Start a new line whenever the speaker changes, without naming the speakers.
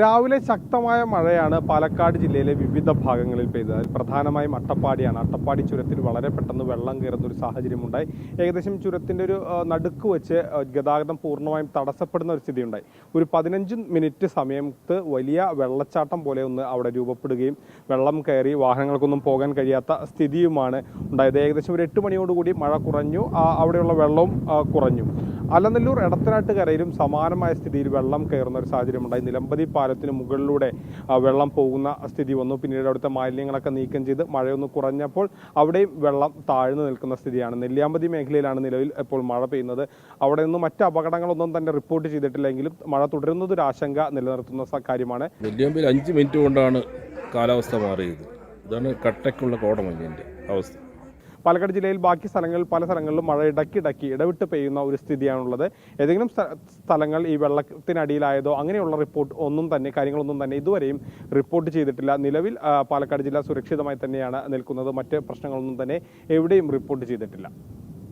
രാവിലെ ശക്തമായ മഴയാണ് പാലക്കാട് ജില്ലയിലെ വിവിധ ഭാഗങ്ങളിൽ പെയ്തത്. പ്രധാനമായും അട്ടപ്പാടിയാണ്. അട്ടപ്പാടി ചുരത്തിൽ വളരെ പെട്ടെന്ന് വെള്ളം കയറുന്ന ഒരു സാഹചര്യമുണ്ടായി. ഏകദേശം ചുരത്തിന്റെ ഒരു നടുക്ക് വെച്ച് ഗതാഗതം പൂർണമായും തടസ്സപ്പെടുന്ന ഒരു സ്ഥിതിയുണ്ടായി. ഒരു പതിനഞ്ച് മിനിറ്റ് സമയത്ത് വലിയ വെള്ളച്ചാട്ടം പോലെ ഒന്ന് അവിടെ രൂപപ്പെടുകയും വെള്ളം കയറി വാഹനങ്ങൾക്കൊന്നും പോകാൻ കഴിയാത്ത സ്ഥിതിയുമാണ് ഉണ്ടായത്. ഏകദേശം ഒരു എട്ട് മണിയോടുകൂടി മഴ കുറഞ്ഞു. അവിടെയുള്ള വെള്ളവും കുറഞ്ഞു. അലനല്ലൂർ എടത്തനാട്ടുകരയിലും സമാനമായ സ്ഥിതിയിൽ വെള്ളം കയറുന്ന ഒരു സാഹചര്യം ഉണ്ടായി നിലമ്പതി പാലത്തിന് മുകളിലൂടെ വെള്ളം പോകുന്ന സ്ഥിതി വന്നു. പിന്നീട് അവിടുത്തെ മാലിന്യങ്ങളൊക്കെ നീക്കം ചെയ്ത് മഴയൊന്ന് കുറഞ്ഞപ്പോൾ അവിടെയും വെള്ളം താഴ്ന്നു നിൽക്കുന്ന സ്ഥിതിയാണ്. നെല്ലിയാമ്പതി മേഖലയിലാണ് നിലവിൽ ഇപ്പോൾ മഴ പെയ്യുന്നത്. അവിടെ നിന്ന് മറ്റ് അപകടങ്ങളൊന്നും തന്നെ റിപ്പോർട്ട് ചെയ്തിട്ടില്ലെങ്കിലും മഴ തുടരുന്നത് ഒരു ആശങ്ക നിലനിർത്തുന്ന കാര്യമാണ്.
നെല്ലിയാമ്പതി അഞ്ച് മിനിറ്റ് കൊണ്ടാണ് കാലാവസ്ഥ മാറിയത്. ഇതാണ് കട്ടയ്ക്കുള്ള കോടമഞ്ഞിന്റെ അവസ്ഥ.
പാലക്കാട് ജില്ലയിൽ ബാക്കി സ്ഥലങ്ങളിൽ പല സ്ഥലങ്ങളിലും മഴ ഇടയ്ക്കിടയ്ക്ക് ഇടവിട്ട് പെയ്യുന്ന ഒരു സ്ഥിതിയാണുള്ളത്. ഏതെങ്കിലും സ്ഥലങ്ങൾ ഈ വെള്ളത്തിനടിയിലായതോ അങ്ങനെയുള്ള റിപ്പോർട്ട് ഒന്നും തന്നെ കാര്യങ്ങളൊന്നും തന്നെ ഇതുവരെയും റിപ്പോർട്ട് ചെയ്തിട്ടില്ല. നിലവിൽ പാലക്കാട് ജില്ല സുരക്ഷിതമായി തന്നെയാണ് നിൽക്കുന്നത്. മറ്റ് പ്രശ്നങ്ങളൊന്നും തന്നെ എവിടെയും റിപ്പോർട്ട് ചെയ്തിട്ടില്ല.